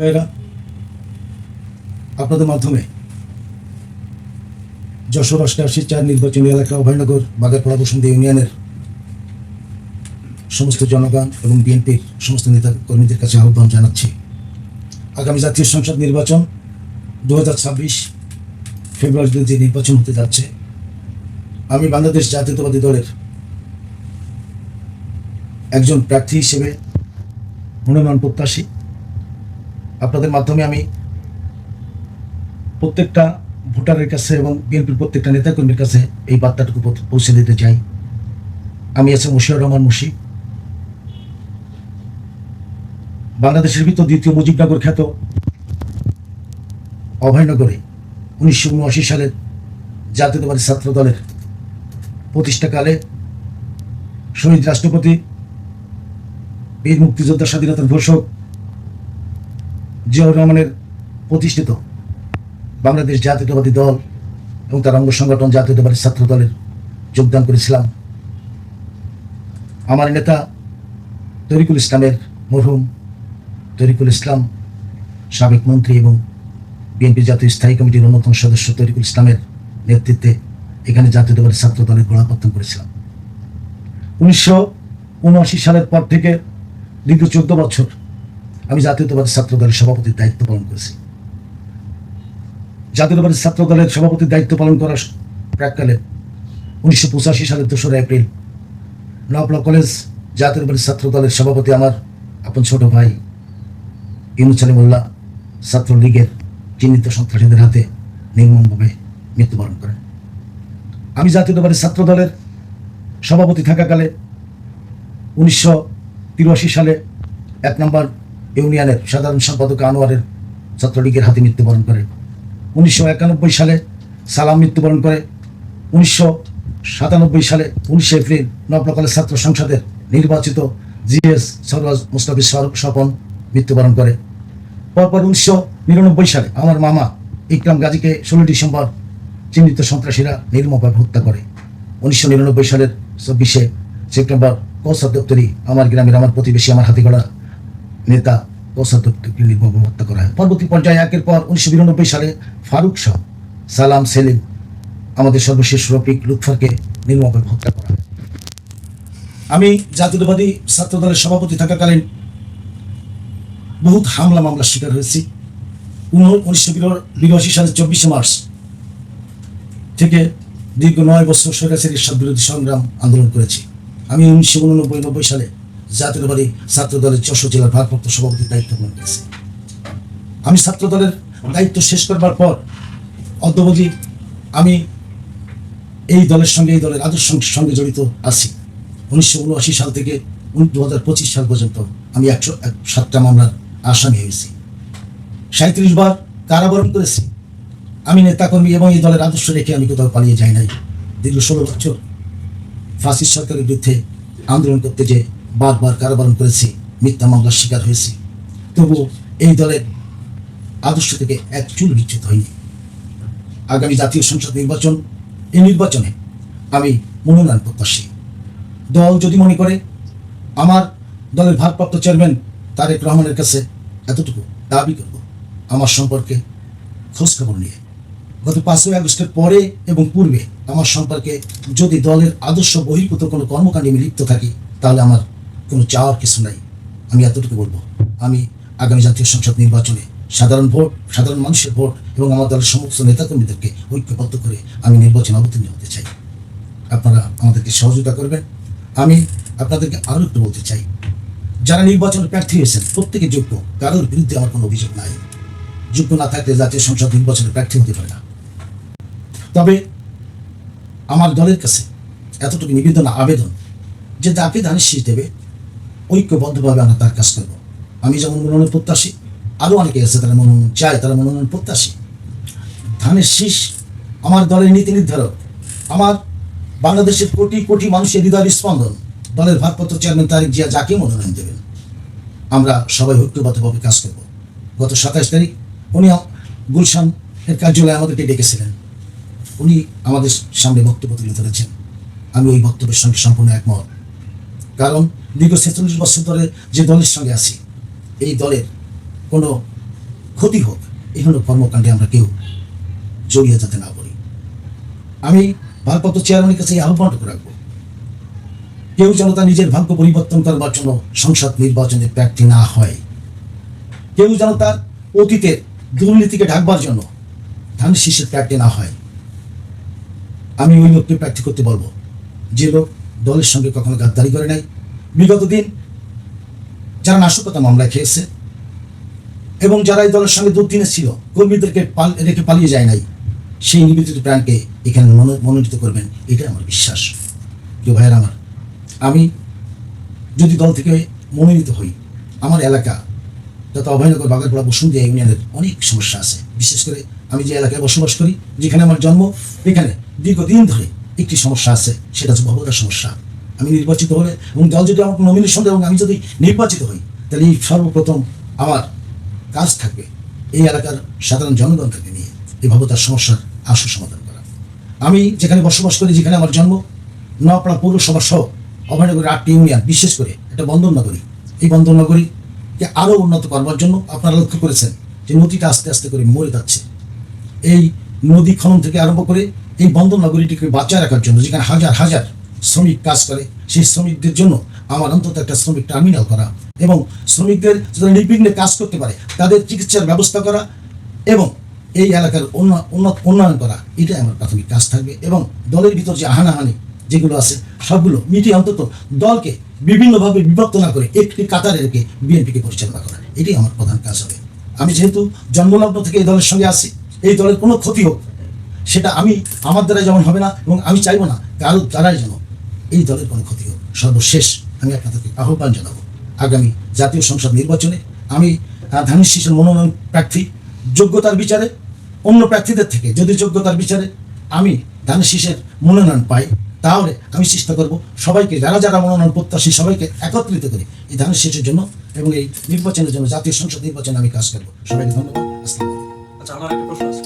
ভাইয়েরা আপনাদের মাধ্যমে যশোর অষ্টআশি চার নির্বাচনী এলাকা অভয়নগর, বাগারপাড়া বসন্তী ইউনিয়নের সমস্ত জনগণ এবং বিএনপির সমস্ত নেতা কর্মীদের কাছে আহ্বান জানাচ্ছি। আগামী জাতীয় সংসদ নির্বাচন দু হাজার ছাব্বিশ ফেব্রুয়ারিতে যে নির্বাচন হতে যাচ্ছে, আমি বাংলাদেশ জাতীয়তাবাদী দলের একজন প্রার্থী হিসেবে মনোনয়ন প্রত্যাশী। আপনাদের মাধ্যমে আমি প্রত্যেকটা ভোটারের কাছে এবং বিএনপির প্রত্যেকটা নেতাকর্মীর কাছে এই বার্তাটুকু পৌঁছে দিতে চাই। আমি আছি মুশিউর রহমান মুশি। বাংলাদেশের ভিতর দ্বিতীয় মুজিবনগর খ্যাত অভয়নগরে উনিশশো উনআশি সালের জাতীয়তাবাদী ছাত্র দলের প্রতিষ্ঠাকালে শহীদ রাষ্ট্রপতি বীর মুক্তিযোদ্ধা স্বাধীনতার ঘোষক জিয়াউর রহমানের প্রতিষ্ঠিত বাংলাদেশ জাতীয়তাবাদী দল এবং তার অঙ্গ সংগঠন জাতীয়তাবাদী ছাত্র দলের যোগদান করেছিলাম। আমার নেতা তরিকুল ইসলামের মরহুম তরিকুল ইসলাম, সাবেক মন্ত্রী এবং বিএনপি জাতীয় স্থায়ী কমিটির অন্যতম সদস্য তরিকুল ইসলামের নেতৃত্বে এখানে জাতীয়তাবাদী ছাত্র দলের গোড়াপত্তন করেছিলাম। উনিশশো উনআশি সালের পর থেকে দীর্ঘ চোদ্দ বছর আমি জাতীয়তাবাদী ছাত্র দলের সভাপতির দায়িত্ব পালন করেছি। জাতীয়তাবাদী ছাত্র দলের সভাপতির দায়িত্ব পালন করার প্রাককালে উনিশশো পঁচাশি সালের দোসরা এপ্রিল নবলা কলেজ জাতীয়তাবাদী ছাত্র দলের সভাপতি আমার আপন ছোট ভাই ইউনুস আলী মোল্লা ছাত্রলীগের চিহ্নিত সন্ত্রাসীদের হাতে নির্মমভাবে মৃত্যুবরণ করেন। আমি জাতীয়তাবাদী ছাত্র দলের সভাপতি থাকাকালে উনিশশো তিরাশি সালে এক নম্বর ইউনিয়নের সাধারণ সম্পাদক আনোয়ারের ছাত্রলীগের হাতে মৃত্যুবরণ করে। উনিশশো একানব্বই সালে সালাম মৃত্যুবরণ করে। উনিশশো সাতানব্বই সালে উনিশে এপ্রিল নবলকালের ছাত্র সংসদের নির্বাচিত জিএস সরওয়াজ মুস্তাফি স্বপন মৃত্যুবরণ করে। পরপর উনিশশো নিরানব্বই সালে আমার মামা ইকরাম গাজীকে ষোলো ডিসেম্বর চিহ্নিত সন্ত্রাসীরা নির্মমভাবে হত্যা করে। উনিশশো নিরানব্বই সালের চব্বিশে সেপ্টেম্বর কৌসাদ দপ্তরি আমার গ্রামের আমার প্রতিবেশী আমার হাতে গড়া নেতা দপ্তরকে নির্মমভাবে হত্যা করা হয়। পরবর্তী পর্যায়ে একের পর উনিশশো বিরানব্বই সালে ফারুক শাহ, সালাম সেলিম, আমাদের সর্বশেষ রফিক লুৎফারকে নির্মমভাবে হত্যা করা হয়। আমি জাতীয়তাবাদী ছাত্র দলের সভাপতি থাকাকালীন বহুত হামলা মামলার শিকার হয়েছি। উনিশশো বিরাশি সালের চব্বিশে মার্চ থেকে দীর্ঘ নয় বছর সরকারি বিরোধী সংগ্রাম আন্দোলন করেছি। আমি উনিশশো উননব্বই নব্বই সালে জাতীয়তাবাদী ছাত্র দলের যশোর জেলার ভারপ্রাপ্ত সভাপতির দায়িত্ব গ্রহণ করেছি। আমি ছাত্র দলের দায়িত্ব শেষ করবার পর অদ্যবধি আমি এই দলের সঙ্গে, এই দলের আদর্শ সঙ্গে জড়িত আছি। উনিশশো উনআশি সাল থেকে দু পঁচিশ সাল পর্যন্ত আমি একশো এক সাতটা মামলার আসামি হয়েছি। সাঁত্রিশ বার কারাবরণ করেছি। আমি নেতাকর্মী এবং এই দলের আদর্শ রেখে আমি কোথাও পালিয়ে যাই নাই। দীর্ঘ ষোলো বছর ফাঁসির সরকারের বিরুদ্ধে আন্দোলন করতে যে বারবার কারাবরণ করেছি, মিথ্যা মামলার শিকার হয়েছি। তবু এই দলের আদর্শ থেকে এক চুল বিচ্যুত হয়নি। আগামী জাতীয় সংসদ নির্বাচন, এই নির্বাচনে আমি মনোনয়ন প্রত্যাশী। দল যদি মনে করে, আমার দলের ভারপ্রাপ্ত চেয়ারম্যান তারেক রহমানের কাছে এতটুকু দাবি করব। আমার সম্পর্কে খোঁজখবর নিয়ে। গত পাঁচই আগস্টের পরে এবং পূর্বে আমার সম্পর্কে যদি দলের আদর্শ বহির্ভূত কোনো কর্মকাণ্ডে আমি লিপ্ত থাকি, তাহলে আমার কোনো চাওয়ার কিছু নাই। আমি এতটুকু বলব, আমি আগামী জাতীয় সংসদ নির্বাচনে সাধারণ ভোট, সাধারণ মানুষের ভোট এবং আমার দলের সমস্ত নেতাকর্মীদেরকে ঐক্যবদ্ধ করে আমি নির্বাচনে অবতীর্ণ হতে চাই। আপনারা আমাদেরকে সহযোগিতা করবেন। আমি আপনাদেরকে আরও একটু বলতে চাই, যারা নির্বাচনে প্রার্থী হয়েছেন, প্রত্যেকে যোগ্য, কারোর বিরুদ্ধে আমার কোনো অভিযোগ নাই। যোগ্য না থাকলে জাতীয় সংসদ নির্বাচনে প্রার্থী হতে পারে না। তবে আমার দলের কাছে এতটুকু নিবেদন, আবেদন যে যাকে ধানের শীষ দেবে ঐক্যবদ্ধভাবে আমরা তার কাজ করব। আমি যেমন মনোনয়ন প্রত্যাশী আরও অনেকে আছে তারা মনোনয়ন চায়, তারা মনোনয়ন প্রত্যাশী। ধানের শীষ আমার দলের নীতি নির্ধারক, আমার বাংলাদেশের কোটি কোটি মানুষের হৃদয়ের স্পন্দন দলের ভারপ্রাপ্ত চেয়ারম্যান তারিক জিয়া যাকে মনোনয়ন দেবেন, আমরা সবাই ঐক্যবদ্ধভাবে কাজ করব। গত সাতাশ তারিখ উনি গুলশান এর কার্যালয়ে আমাদেরকে ডেকেছিলেন। উনি আমাদের সামনে বক্তব্য তুলে ধরেছেন। আমি ওই বক্তব্যের সঙ্গে সম্পূর্ণ একমত। কারণ দীর্ঘ ছেচল্লিশ বছর ধরে যে দলের সঙ্গে আছি, এই দলের কোনো ক্ষতি হোক, এই হলো কর্মকাণ্ডে আমরা কেউ জড়িয়ে যাতে না পড়ি আমি ভারপ্রাপ্ত চেয়ারম্যানের কাছে এই আহ্বানটুকু রাখব। কেউ যেন তার নিজের ভাগ্য পরিবর্তন করবার জন্য সংসদ নির্বাচনে প্রার্থী না হয়। কেউ যেন তার অতীতের দুর্নীতিকে ঢাকবার জন্য ধান শীর্ষের প্রার্থী না হয়। আমি ওই লোককে প্রার্থী করতে বলব। যে লোক দলের সঙ্গে কখনো গাদ্দারি করে নাই। বিগত দিন যারা নাশকতা মামলায় খেয়েছে এবং যারা এই দলের সঙ্গে দুর্দিনে ছিল, কর্মীদেরকে রেখে পালিয়ে যায় নাই, সেই নিবেদিত প্রাণকে এখানে মনোনীত করবেন, এটাই আমার বিশ্বাস। প্রিয় ভাইয়ের আমার, আমি যদি দল থেকে মনোনীত হই, আমার এলাকা যত অভয়নগর, বাগারপাড়া বসুন্ধিয়া ইউনিয়নের অনেক সমস্যা আছে। বিশেষ করে আমি যে এলাকায় বসবাস করি, যেখানে আমার জন্ম, এখানে দীর্ঘদিন ধরে একটি সমস্যা আছে, সেটা হচ্ছে ভবতার সমস্যা। আমি নির্বাচিত হলে এবং দল যদি আমাকে নমিনেশন দেয় এবং আমি যদি নির্বাচিত হই, তাহলে এই সর্বপ্রথম আমার কাজ থাকবে এই এলাকার সাধারণ জনগণকে নিয়ে এই ভবতার সমস্যার আসল সমাধান করা। আমি যেখানে বসবাস করি, যেখানে আমার জন্ম নপাড়া পৌরসভা সহ অভয়নগরের আটটি ইউনিয়ন, বিশেষ করে একটা বন্দর নগরী। এই বন্দর নগরীকে আরও উন্নত করবার জন্য আপনারা লক্ষ্য করেছেন যে নদীটা আস্তে আস্তে করে মরে যাচ্ছে। এই নদী খনন থেকে আরম্ভ করে এই বন্দর নগরীটিকে বাঁচায় রাখার জন্য যেখানে হাজার হাজার শ্রমিক কাজ করে, সেই শ্রমিকদের জন্য আমার অন্তত একটা শ্রমিক টার্মিনাল করা এবং শ্রমিকদের যাতে নির্বিঘ্নে কাজ করতে পারে, তাদের চিকিৎসার ব্যবস্থা করা এবং এই এলাকার উন্নত উন্নয়ন করা, এটাই আমার প্রাথমিক কাজ থাকবে এবং দলের ভিতর যে আহানাহানি যেগুলো আছে, সবগুলো মিটিয়ে অন্তত দলকে বিভিন্নভাবে বিভক্ত না করে একটি কাতারে রেখে বিএনপিকে পরিচালনা করা, এটাই আমার প্রধান কাজ হবে। আমি যেহেতু জন্মলগ্ন থেকে এই দলের সঙ্গে আছি, এই দলের কোনো ক্ষতি হোক সেটা আমি আমার দ্বারা যেমন হবে না এবং আমি চাইব না কারও দ্বারাই যেন এই দলের কোনো ক্ষতি হোক। সর্বশেষ আমি আপনাদেরকে আহ্বান জানাব আগামী জাতীয় সংসদ নির্বাচনে আমি আহ, ধানের শীষের মনোনয়ন প্রার্থী যোগ্যতার বিচারে অন্য প্রার্থীদের থেকে যদি যোগ্যতার বিচারে আমি ধানের শীষের মনোনয়ন পাই তাহলে আমি চেষ্টা করব সবাইকে যারা যারা মনোনয়ন প্রত্যাশী সবাইকে একত্রিত করে এই ধানের শীষের জন্য এবং এই নির্বাচনের জন্য জাতীয় সংসদ নির্বাচনে আমি কাজ করব। সবাইকে ধন্যবাদ। আচ্ছা আমার একটা প্রশ্ন আছে।